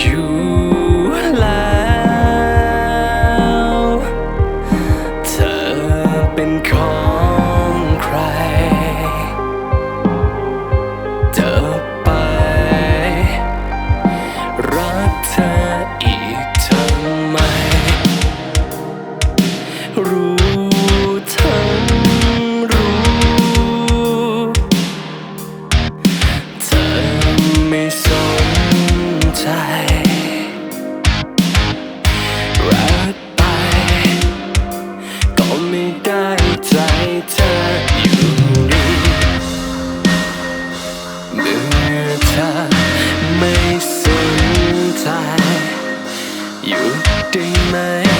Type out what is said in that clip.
อยู่แล้วเธอเป็นของใคร เธอไป รักเธออีกทำไมรู้ you take my.